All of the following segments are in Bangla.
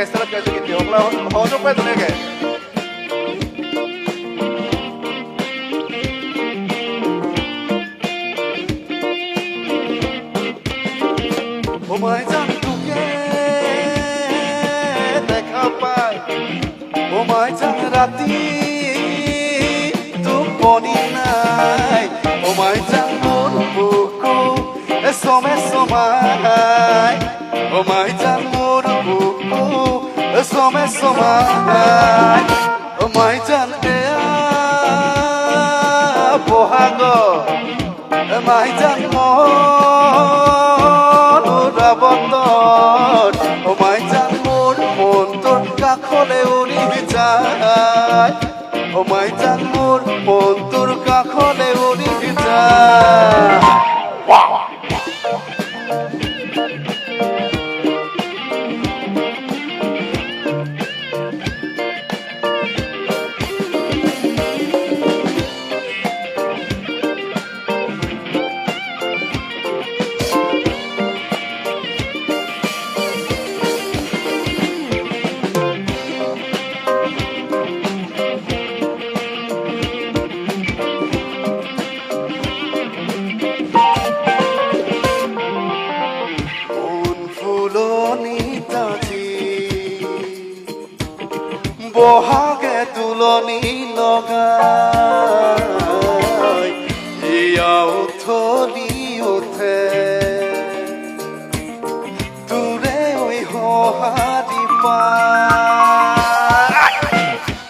내가 스타일까지 이렇게 올라 허좀 빼도 내게. 오마이 장두개 내가 봐 오마이 장 라티 두 하고 ওমাই জান মনোরা বন্দর ওমাই জান মোর মন তোর কাখলে উড়ি যায় ওমাই জান মোর মন তোর কাখলে উড়ি যায় বহাগে তুলনি লগাই ইয়া উথলি উঠে দূরে ওই হহারি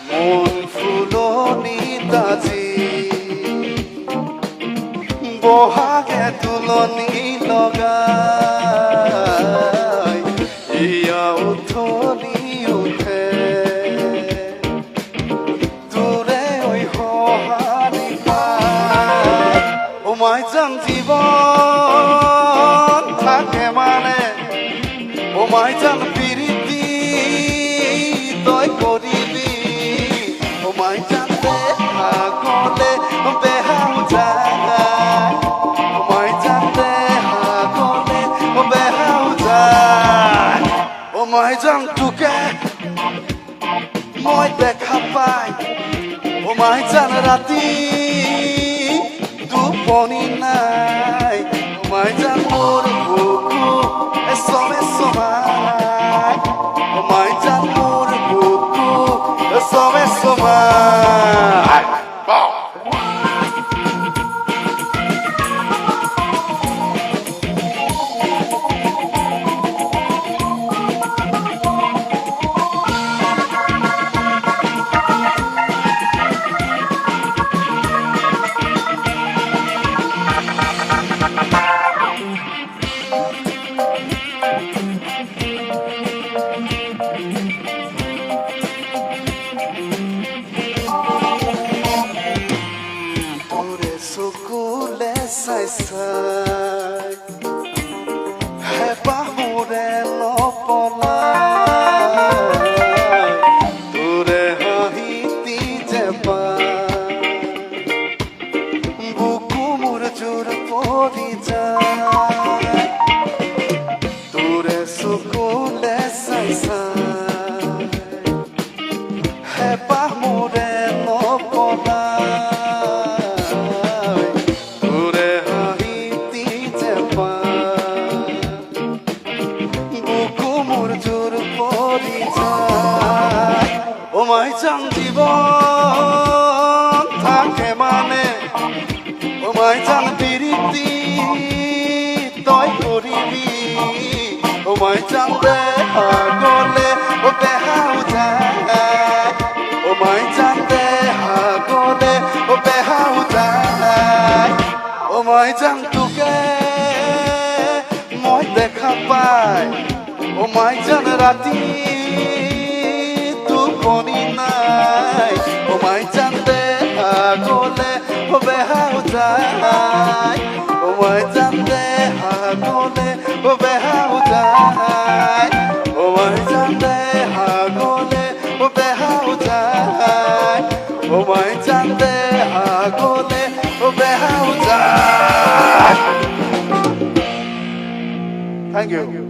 মন ফুলনিতাজি বহাগে তুলনি লগাই থাকে মানে ওমাই জান পিরিতি তই করিবি। ওমাই জান দেখা গলে বেহাও যায় ওমাই জান দেখা গলে বেহাও যায় ওমাই জান তোকে মই দেখা পাই। ওমাই জান রাতি টোপনি online. যাম জীৱন থাকে মানে। ওমাই যাম পিৰিতি তই কৰিবি ওমাই যাম দেহা গলে ও দেহাও যায় ওমাই যাম দেহা গলে ও দেহাও যায় ওমাই যাম তোকে মই দেখা পাই। ওমাই যাম ৰাতি ওমাই যাম দেহা গলে ও বেহাও যায় ওমাই যাম দেহা গলে ও বেহাও যায় ওমাই যাম দেহা গলে ও বেহাও যায় Thank you.